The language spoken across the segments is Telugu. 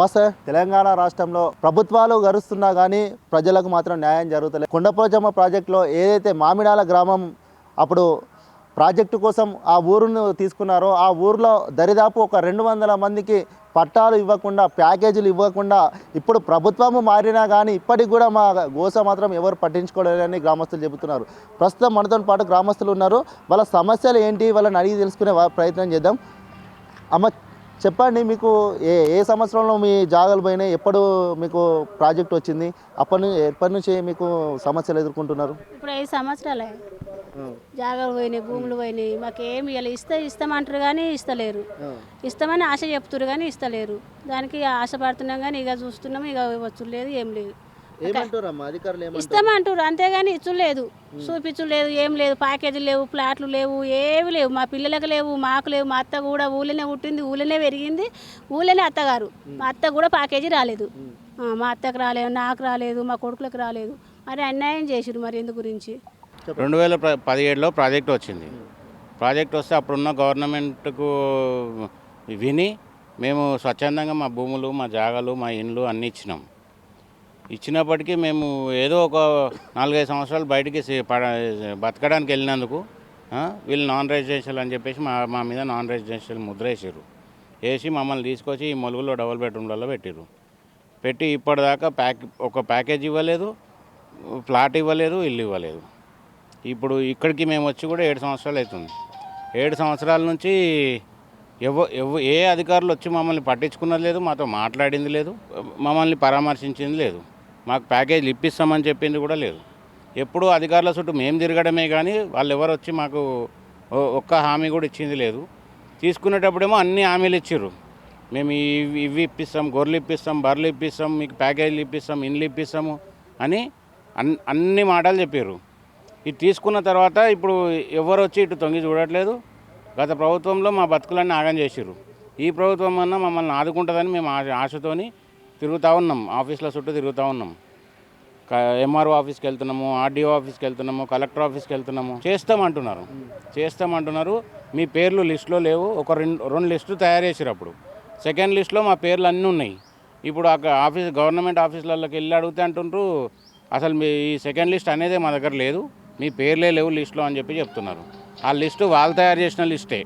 నమస్తే. తెలంగాణ రాష్ట్రంలో ప్రభుత్వాలు గరుస్తున్నా కానీ ప్రజలకు మాత్రం న్యాయం జరుగుతలేదు. కొండపోచమ్మ ప్రాజెక్టులో ఏదైతే మామిడాల గ్రామం అప్పుడు ప్రాజెక్టు కోసం ఆ ఊరును తీసుకున్నారో ఆ ఊరిలో దరిదాపు ఒక రెండు వందల మందికి పట్టాలు ఇవ్వకుండా ప్యాకేజీలు ఇవ్వకుండా ఇప్పుడు ప్రభుత్వము మారినా కానీ ఇప్పటికి కూడా మా గోస మాత్రం ఎవరు పట్టించుకోలేదని గ్రామస్తులు చెబుతున్నారు. ప్రస్తుతం మనతో పాటు గ్రామస్తులు ఉన్నారు. వాళ్ళ సమస్యలు ఏంటి? వాళ్ళని అడిగి తెలుసుకునే ప్రయత్నం చేద్దాం. అమ్మ చెప్పండి మీకు ఏ ఏ సంవత్సరంలో మీ జాగాలు పోయినాయి? ఎప్పుడు మీకు ప్రాజెక్ట్ వచ్చింది? అప్పటి నుంచి ఎప్పటి నుంచి మీకు సమస్యలు ఎదుర్కొంటున్నారు? ఇప్పుడు ఐదు సంవత్సరాలే. జాగాలు పోయినాయి భూములు పోయినాయి. మాకు ఏమి ఇవ్వాలి ఇస్తే ఇస్తామంటారు కానీ ఇస్తలేరు. ఇస్తామని ఆశ చెప్తున్నారు కానీ ఇస్తలేరు. దానికి ఆశపడుతున్నాం కానీ ఇక చూస్తున్నాం ఇక వచ్చు లేదు ఏం లేదు. ఏమంటారమ్మా అధికారులు ఏమంటారు? ఇస్తామంటారు అంతేగాని ఇచ్చు లేదు చూపించు లేదు ఏం లేదు. ప్యాకేజీలు లేవు ప్లాట్లు లేవు ఏవి లేవు. మా పిల్లలకు లేవు మాకు లేవు. మా అత్త కూడా ఊళ్ళోనే పుట్టింది ఊళ్ళోనే పెరిగింది. ఊళ్ళోనే అత్తగారు. మా అత్త కూడా ప్యాకేజీ రాలేదు. ఆ, మా అత్తకు రాలేదు నాకు రాలేదు మా కొడుకులకు రాలేదు. మరి అన్యాయం చేసిరు మరి ఎందు గురించి? రెండు వేల ప్ర- పదిహేడులో ప్రాజెక్ట్ వచ్చింది. ప్రాజెక్ట్ వస్తే అప్పుడున్న గవర్నమెంట్కు విని మేము స్వచ్ఛందంగా మా భూములు మా జాగాలు మా ఇండ్లు అన్నీ ఇచ్చినాం. ఇచ్చినప్పటికీ మేము ఏదో ఒక నాలుగైదు సంవత్సరాలు బయటికి పడ- బతకడానికి వెళ్ళినందుకు వీళ్ళు నాన్ రెసిడెన్షియల్ అని చెప్పేసి మా మా మీద నాన్ రెసిడెన్షియల్ ముద్ర వేసారు వేసి మమ్మల్ని తీసుకొచ్చి ఈ మొలుగులో డబుల్ బెడ్రూమ్లలో పెట్టారు పెట్టి ఇప్పటిదాకా ప్యాక్ ఒక ప్యాకేజ్ ఇవ్వలేదు ఫ్లాట్ ఇవ్వలేదు ఇల్లు ఇవ్వలేదు. ఇప్పుడు ఇక్కడికి మేము వచ్చి కూడా ఏడు సంవత్సరాలు అవుతుంది. ఏడు సంవత్సరాల నుంచి ఎవ ఎవ ఏ అధికారులు వచ్చి మమ్మల్ని పట్టించుకున్నది లేదు మాతో మాట్లాడింది లేదు మమ్మల్ని పరామర్శించింది లేదు. మాకు ప్యాకేజీలు ఇప్పిస్తామని చెప్పింది కూడా లేదు. ఎప్పుడూ అధికారుల చుట్టూ మేము తిరగడమే కానీ వాళ్ళు ఎవరు వచ్చి మాకు ఒక్క హామీ కూడా ఇచ్చింది లేదు. తీసుకునేటప్పుడేమో అన్ని హామీలు ఇచ్చారు మేము ఇవి ఇవి ఇప్పిస్తాం గొర్రెలు ఇప్పిస్తాం బర్రెలు ఇప్పిస్తాం మీకు ప్యాకేజీలు ఇప్పిస్తాం ఇండ్లు ఇప్పిస్తాము అని అన్ అన్ని మాటలు చెప్పారు ఇది తీసుకున్న తర్వాత ఇప్పుడు ఎవరు వచ్చి ఇటు తొంగి చూడట్లేదు. గత ప్రభుత్వంలో మా బతుకులన్నీ ఆగం చేసిర్రు. ఈ ప్రభుత్వం అన్నా మమ్మల్ని ఆదుకుంటుందని మేము ఆశ ఆశతోని తిరుగుతూ ఉన్నాం ఆఫీస్లో చుట్టూ తిరుగుతూ ఉన్నాం. ఎంఆర్ఓ ఆఫీస్కి వెళ్తున్నాము ఆర్డీఓ ఆఫీస్కి వెళ్తున్నాము కలెక్టర్ ఆఫీస్కి వెళ్తున్నాము. చేస్తామంటున్నారు. చేస్తామంటున్నారు. మీ పేర్లు లిస్టులో లేవు. ఒక రెండు రెండు లిస్టులు తయారు చేసారు అప్పుడు. సెకండ్ లిస్ట్లో మా పేర్లు అన్నీ ఉన్నాయి. ఇప్పుడు అక్కడ ఆఫీస్ గవర్నమెంట్ ఆఫీసులలోకి వెళ్ళి అడిగితే అంటుండ్రు అసలు మీ ఈ సెకండ్ లిస్ట్ అనేది మా దగ్గర లేదు. మీ పేర్లే లేవు లిస్టులో అని చెప్పి చెప్తున్నారు. ఆ లిస్టు వాళ్ళు తయారు చేసిన లిస్టే.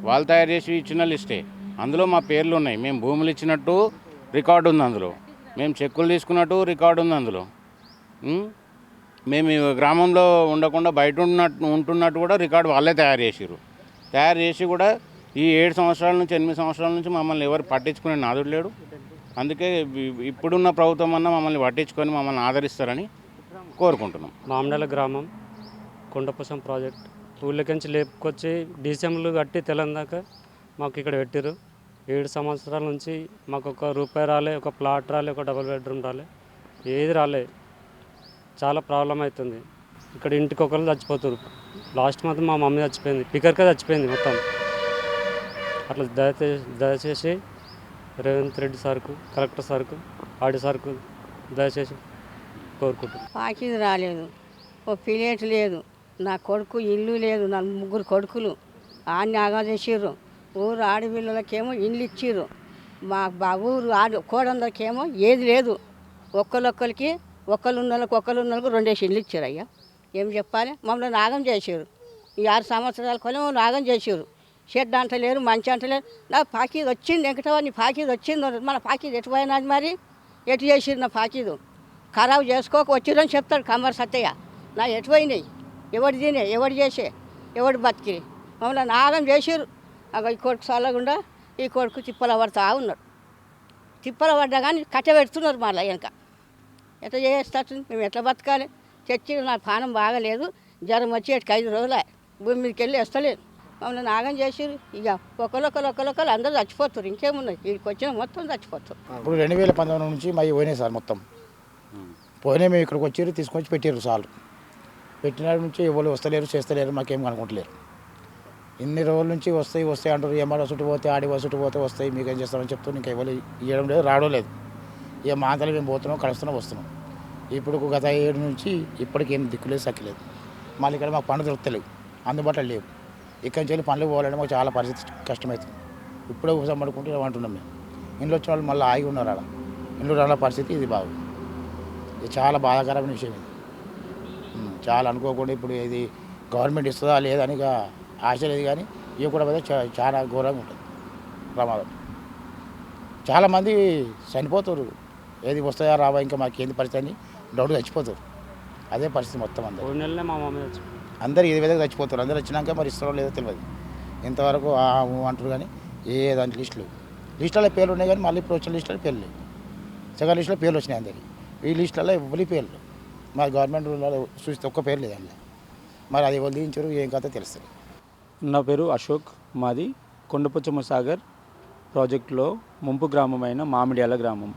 వాళ్ళు తయారు చేసి ఇచ్చిన లిస్టే. అందులో మా పేర్లు ఉన్నాయి. మేము భూములు ఇచ్చినట్టు రికార్డు ఉంది అందులో. మేము చెక్కులు తీసుకున్నట్టు రికార్డు ఉంది అందులో. మేము గ్రామంలో ఉండకుండా బయట ఉన్నట్టు ఉంటున్నట్టు కూడా రికార్డు వాళ్ళే తయారు చేసిరు తయారు చేసి కూడా ఈ ఏడు సంవత్సరాల నుంచి ఎనిమిది సంవత్సరాల నుంచి మమ్మల్ని ఎవరు పట్టించుకునే నాదుడు లేడు. అందుకే ఇప్పుడున్న ప్రభుత్వం అన్న మమ్మల్ని పట్టించుకొని మమ్మల్ని ఆదరిస్తారని కోరుకుంటున్నాం. మామిడల గ్రామం కొండపోసం ప్రాజెక్ట్. ఊళ్ళకించి లేపుకొచ్చి డిసెంబర్లు కట్టి తెలంగాక మాకు ఇక్కడ పెట్టారు ఏడు సంవత్సరాల నుంచి మాకు ఒక రూపాయి రాలే ఒక ప్లాట్ రాలే ఒక డబుల్ బెడ్రూమ్ రాలే. ఏది రాలే. చాలా ప్రాబ్లం అవుతుంది ఇక్కడ ఇంటికి ఒకరు చచ్చిపోతారు. లాస్ట్ మంత్ మా మమ్మీ చచ్చిపోయింది. పికర్కే చచ్చిపోయింది మొత్తం. అట్లా దయచేసి దయచేసి రేవంత్ రెడ్డి సార్కు కలెక్టర్ సార్కు ఆడి సార్కు దయచేసి కోరుకుంటున్నాను పాకిది రాలేదు. ఓ పిలేట్ లేదు. నా కొడుకు ఇల్లు లేదు. నా ముగ్గురు కొడుకులు. ఆన్ని ఆగా చేసిర్రు. ఊరు ఆడపిల్లలకేమో ఇల్లు ఇచ్చిర్రు. మా బా ఊరు ఆడు కోడందరికేమో ఏది లేదు. ఒక్కరొక్కరికి ఒకళ్ళు ఉన్న వాళ్ళకి ఒక్కరు ఉన్న వాళ్ళకి రెండేసి ఇల్లు ఇచ్చారు అయ్యా ఏం చెప్పాలి? మమ్మల్ని నాగం చేసారు ఈ ఆరు సంవత్సరాల కొలం నాగం చేసారు షెడ్ అంటలేరు మంచి అంటలేరు నా పాకీది వచ్చింది వెంకటవా నీ పాకీది వచ్చింది. మన పాకీది ఎటు పోయినది మరి? ఎటు చేసిరు నా పాకీదు? ఖరాబ్ చేసుకోక వచ్చిరని చెప్తాడు కమ్మర్ సత్తయ్య నా ఎటు పోయినాయి? ఎవడు తినే? ఎవడు చేసే? ఎవడు బతికి మమ్మల్ని నాగం చేసిరు అగ ఈ కొడుకు చల్లకుండా ఈ కొడుకు తిప్పల పడతా ఉన్నాడు. తిప్పల పడ్డా కానీ కట్ట పెడుతున్నారు మళ్ళీ వెనక. ఎట్లా చేస్తారు మేము ఎట్లా బతకాలి? చచ్చి నా పానం బాగలేదు. జ్వరం వచ్చి ఐదు రోజులే. భూమి మీదకి వెళ్ళి వస్తలేదు మమ్మల్ని నాగం చేసిరు ఇక ఒకరొకరు ఒకరొకరు అందరూ చచ్చిపోతారు ఇంకేమున్నాయి వీడికి వచ్చిన మొత్తం చచ్చిపోతారు ఇప్పుడు రెండు వేల పంతొమ్మిది నుంచి మై పోయినాయి సార్ మొత్తం. పోయినాయి మేము ఇక్కడికి వచ్చారు తీసుకొచ్చి పెట్టారు సార్లు పెట్టిన నుంచి ఎవరు వస్తలేరు చేస్తలేరు మాకేం కనుకుంటలేరు ఇన్ని రోజుల నుంచి వస్తాయి వస్తాయి అంటారు. ఏమాడ చుట్టూ పోతే ఆడి చుట్టూ పోతే వస్తాయి. మీకు ఏం చేస్తామని చెప్తూ ఇంకా ఎవరు ఇవ్వడం లేదు రావడం లేదు. ఇక మా అంతలో మేము పోతున్నాం కలుస్తున్నాం వస్తున్నాం. ఇప్పుడు గత ఏడు నుంచి ఇప్పటికి ఏం దిక్కులేదు సక్కలేదు మళ్ళీ ఇక్కడ మాకు పనులు దొరుకుతలేవు అందుబాటులో లేవు. ఇక్కడి నుంచి వెళ్ళి పనులు పోవాలంటే మాకు చాలా పరిస్థితి కష్టమవుతుంది ఇప్పుడే ఉపసం పడుకుంటే అంటున్నాం మేము. ఇంట్లో వచ్చిన వాళ్ళు మళ్ళీ ఆగి ఉన్నారు ఆడ. ఇంట్లో రాని పరిస్థితి ఇది బాగు ఇది చాలా బాధాకరమైన విషయం ఇది. చాలా అనుకోకుండా ఇప్పుడు ఇది గవర్నమెంట్ ఇస్తుందా లేదా అని ఇక ఆశ లేదు కానీ ఇవి కూడా పోతే చాలా ఘోరంగా ఉంటుంది ప్రమాదం. చాలామంది చనిపోతారు. ఏది వస్తాయా రావా ఇంకా మాకు ఏంది పరిస్థితి అని డౌట్ చచ్చిపోతారు. అదే పరిస్థితి మొత్తం అందరు అందరు ఇదే విధంగా చచ్చిపోతారు. అందరు వచ్చినాక మరి ఇస్తారో లేదో తెలియదు. ఇంతవరకు అంటారు కానీ ఏ దాని లిస్టులు లిస్టులో పేర్లు ఉన్నాయి కానీ మళ్ళీ ఇప్పుడు వచ్చిన లిస్టులో పేర్లు లేవు. సెకండ్ లిస్టులో పేర్లు వచ్చినాయి అందరికి. ఈ లిస్టులలో ఎవరి పేర్లు మా గవర్నమెంట్ చూస్తే ఒక్క పేరు లేదు అందులో. మరి అది ఎవరు దించారు ఏం కథ తెలుస్తుంది నా పేరు అశోక్. మాది కొండపొచ్చమ్మ సాగర్ ప్రాజెక్టులో ముంపు గ్రామమైన మామిడియాల గ్రామం.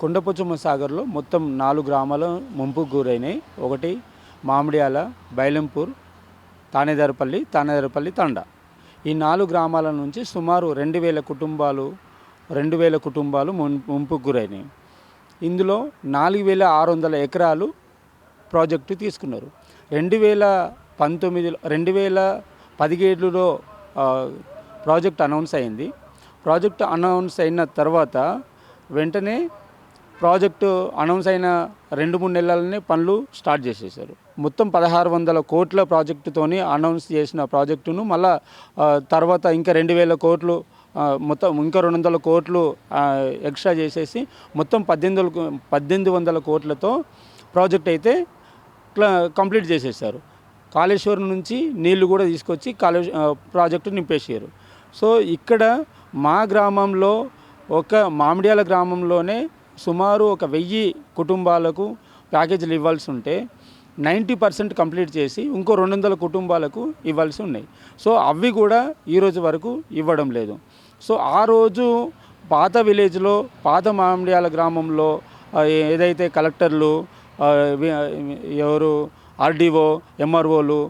కొండపొచ్చమ్మ సాగర్లో మొత్తం నాలుగు గ్రామాలు ముంపుకు గురైనాయి. ఒకటి మామిడియాల బైలంపూర్ తానేదారపల్లి తానేదారపల్లి తండ. ఈ నాలుగు గ్రామాల నుంచి సుమారు రెండు వేల కుటుంబాలు రెండు వేల కుటుంబాలు ముం- ముంపుకు గురైనాయి. ఇందులో నాలుగు వేల ఆరు వందల ఎకరాలు ప్రాజెక్టు తీసుకున్నారు. రెండు వేల పంతొమ్మిదిలో రెండు వేల పదిహేడులో ప్రాజెక్ట్ అనౌన్స్ అయింది. ప్రాజెక్ట్ అనౌన్స్ అయిన తర్వాత వెంటనే ప్రాజెక్టు అనౌన్స్ అయిన రెండు మూడు నెలలనే పనులు స్టార్ట్ చేసేసారు మొత్తం పదహారు వందల కోట్ల ప్రాజెక్టుతోని అనౌన్స్ చేసిన ప్రాజెక్టును మళ్ళా తర్వాత ఇంకా రెండు వేల కోట్లు మొత్తం ఇంకా రెండు వందల కోట్లు ఎక్స్ట్రా చేసేసి మొత్తం పద్దెనిమిది వందల పద్దెనిమిది వందల కోట్లతో ప్రాజెక్ట్ అయితే కంప్లీట్ చేసేసారు కాళేశ్వరం నుంచి నీళ్ళు కూడా తీసుకొచ్చి కాళే ప్రాజెక్టు నింపేసారు సో ఇక్కడ మా గ్రామంలో ఒక మామిడియాల గ్రామంలోనే సుమారు ఒక వెయ్యి కుటుంబాలకు ప్యాకేజీలు ఇవ్వాల్సి ఉంటే నైంటీ పర్సెంట్ కంప్లీట్ చేసి ఇంకో రెండు వందల కుటుంబాలకు ఇవ్వాల్సి ఉన్నాయి. సో అవి కూడా ఈ రోజు వరకు ఇవ్వడం లేదు. సో ఆ రోజు పాత విలేజ్లో పాత మామిడియాల గ్రామంలో ఏదైతే కలెక్టర్లు ఎవరు ఆర్డీఓ ఎంఆర్ఓలు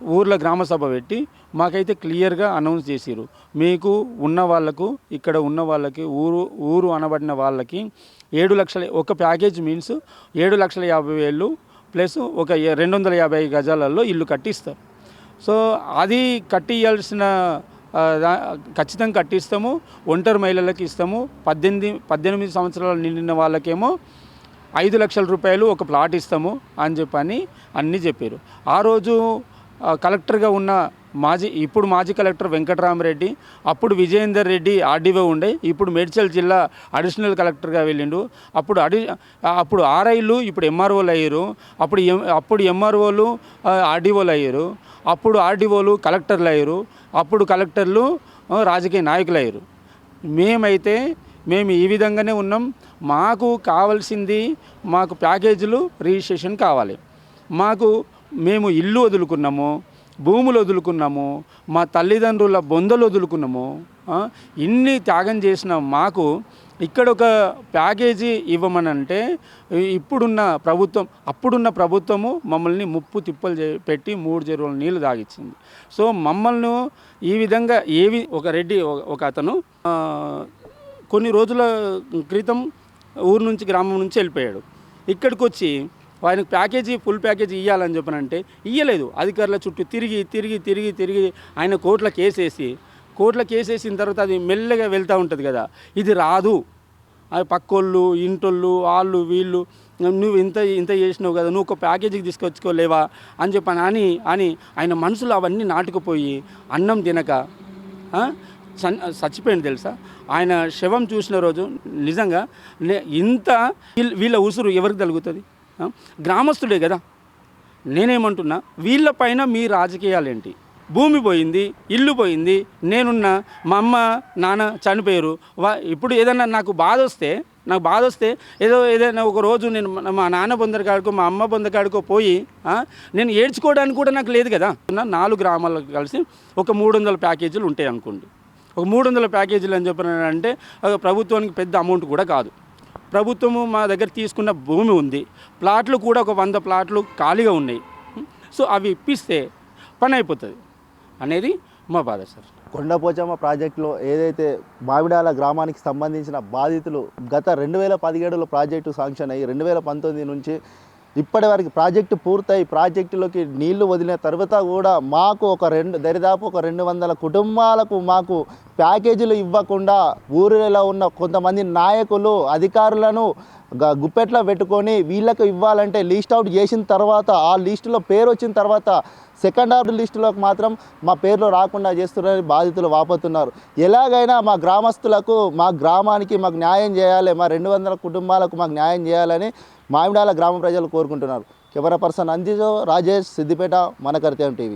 ఊర్ల గ్రామ సభ పెట్టి మాకైతే క్లియర్గా అనౌన్స్ చేసిరు మీకు ఉన్న వాళ్ళకు ఇక్కడ ఉన్న వాళ్ళకి ఊరు ఊరు అనబడిన వాళ్ళకి ఏడు లక్షల ఒక ప్యాకేజ్ మీన్స్ ఏడు లక్షల యాభై వేలు ప్లస్ ఒక రెండు వందల యాభై గజాలలో ఇల్లు కట్టిస్తారు. సో అది కట్టియాల్సిన ఖచ్చితంగా కట్టిస్తాము. ఒంటరి మహిళలకు ఇస్తాము. పద్దెనిమిది పద్దెనిమిది సంవత్సరాలు నిండిన వాళ్ళకేమో ఐదు లక్షల రూపాయలు ఒక ప్లాట్ ఇస్తాము అని చెప్పని అన్నీ చెప్పారు. ఆ రోజు కలెక్టర్గా ఉన్న మాజీ ఇప్పుడు మాజీ కలెక్టర్ వెంకటరామరెడ్డి అప్పుడు విజయేందర్ రెడ్డి ఆర్డీఓ ఉండే ఇప్పుడు మేడ్చల్ జిల్లా అడిషనల్ కలెక్టర్గా వెళ్ళిండు. అప్పుడు అడి అప్పుడు ఆర్ఐలు ఇప్పుడు ఎంఆర్ఓలు అయ్యారు. అప్పుడు ఎం అప్పుడు ఎంఆర్ఓలు ఆర్డీఓలు అయ్యారు. అప్పుడు ఆర్డీఓలు కలెక్టర్లు అయ్యారు. అప్పుడు కలెక్టర్లు రాజకీయ నాయకులు అయ్యారు. మేమైతే మేము ఈ విధంగానే ఉన్నాం. మాకు కావాల్సింది మాకు ప్యాకేజీలు రిజిస్ట్రేషన్ కావాలి. మాకు మేము ఇల్లు వదులుకున్నాము భూములు వదులుకున్నాము మా తల్లిదండ్రుల బొందలు వదులుకున్నాము ఇన్ని త్యాగం చేసిన మాకు ఇక్కడ ఒక ప్యాకేజీ ఇవ్వమనంటే ఇప్పుడున్న ప్రభుత్వం అప్పుడున్న ప్రభుత్వము మమ్మల్ని ముప్పు తిప్పలు చే- పెట్టి మూడు చెరువుల నీళ్ళు తాగిచ్చింది. సో మమ్మల్ని ఈ విధంగా ఏవి ఒక రెడ్డి ఒక- అతను కొన్ని రోజుల క్రితం ఊరు నుంచి గ్రామం నుంచి వెళ్ళిపోయాడు. ఇక్కడికి వచ్చి ఆయనకు ప్యాకేజీ ఫుల్ ప్యాకేజీ ఇవ్వాలని చెప్పనంటే ఇవ్వలేదు అధికారుల చుట్టూ తిరిగి తిరిగి తిరిగి తిరిగి ఆయన కోట్ల కేసేసి కోట్ల కేసేసిన తర్వాత అది మెల్లగా వెళ్తూ ఉంటుంది కదా. ఇది రాదు. అది పక్కోళ్ళు ఇంటోళ్ళు వాళ్ళు వీళ్ళు నువ్వు ఇంత ఇంత చేసినావు కదా నువ్వు ఒక ప్యాకేజీకి తీసుకొచ్చుకోలేవా అని చెప్పని అని అని ఆయన మనసులో అవన్నీ నాటుకుపోయి అన్నం తినక చ చచ్చిపోయింది తెలుసా? ఆయన శవం చూసిన రోజు నిజంగా నే- ఇంత వీళ్ళ- వీళ్ళ ఉసురు ఎవరికి తగులుతుంది గ్రామస్తుడే కదా. నేనేమంటున్నా వీళ్ళపైన మీ రాజకీయాలేంటి? భూమి పోయింది ఇల్లు పోయింది నేనున్న మా అమ్మ నాన్న చనిపోయారు. వా ఇప్పుడు ఏదైనా నాకు బాధ వస్తే నాకు బాధ వస్తే ఏదో ఏదైనా ఒక రోజు నేను మా- నాన్న నాన్న బొందకాడుకో మా అమ్మ బొందకాడుకో పోయి నేను ఏడ్చుకోవడానికి కూడా నాకు లేదు కదా. ఉన్న నాలుగు గ్రామాలకు కలిసి ఒక మూడు వందల ప్యాకేజీలు ఉంటాయి అనుకోండి. ఒక మూడు వందల ప్యాకేజీలు అని చెప్పినారంటే ప్రభుత్వానికి పెద్ద అమౌంట్ కూడా కాదు. ప్రభుత్వము మా దగ్గర తీసుకున్న భూమి ఉంది. ప్లాట్లు కూడా ఒక వంద ప్లాట్లు ఖాళీగా ఉన్నాయి. సో అవి ఇప్పిస్తే పని అయిపోతుంది. అనేది మా బాధ సార్. కొండపోచమ్మ ప్రాజెక్టులో ఏదైతే మామిడాల గ్రామానికి సంబంధించిన బాధితులు గత రెండు వేల పదిహేడులో ప్రాజెక్టు శాంక్షన్ అయ్యి రెండు వేల పంతొమ్మిది నుంచి ఇప్పటి వరకు ప్రాజెక్టు పూర్తయి ప్రాజెక్టులోకి నీళ్ళు వదిలిన తర్వాత కూడా మాకు ఒక రెండు దరిదాపు ఒక రెండు వందల కుటుంబాలకు మాకు ప్యాకేజీలు ఇవ్వకుండా ఊరిలో ఉన్న కొంతమంది నాయకులు అధికారులను గుప్పెట్లో పెట్టుకొని వీళ్ళకి ఇవ్వాలంటే లీస్ట్ అవుట్ చేసిన తర్వాత ఆ లిస్టులో పేరు వచ్చిన తర్వాత సెకండ్ హాఫ్ లిస్టులోకి మాత్రం మా పేర్లు రాకుండా చేస్తున్నారని బాధితులు వాపోతున్నారు. ఎలాగైనా మా గ్రామస్తులకు మా గ్రామానికి మాకు న్యాయం చేయాలి మా రెండు వందల కుటుంబాలకు మాకు న్యాయం చేయాలని మామిడాల గ్రామ ప్రజలు కోరుకుంటున్నారు. కెమెరా పర్సన్ అందిజో రాజేష్ సిద్దిపేట మన టీవీ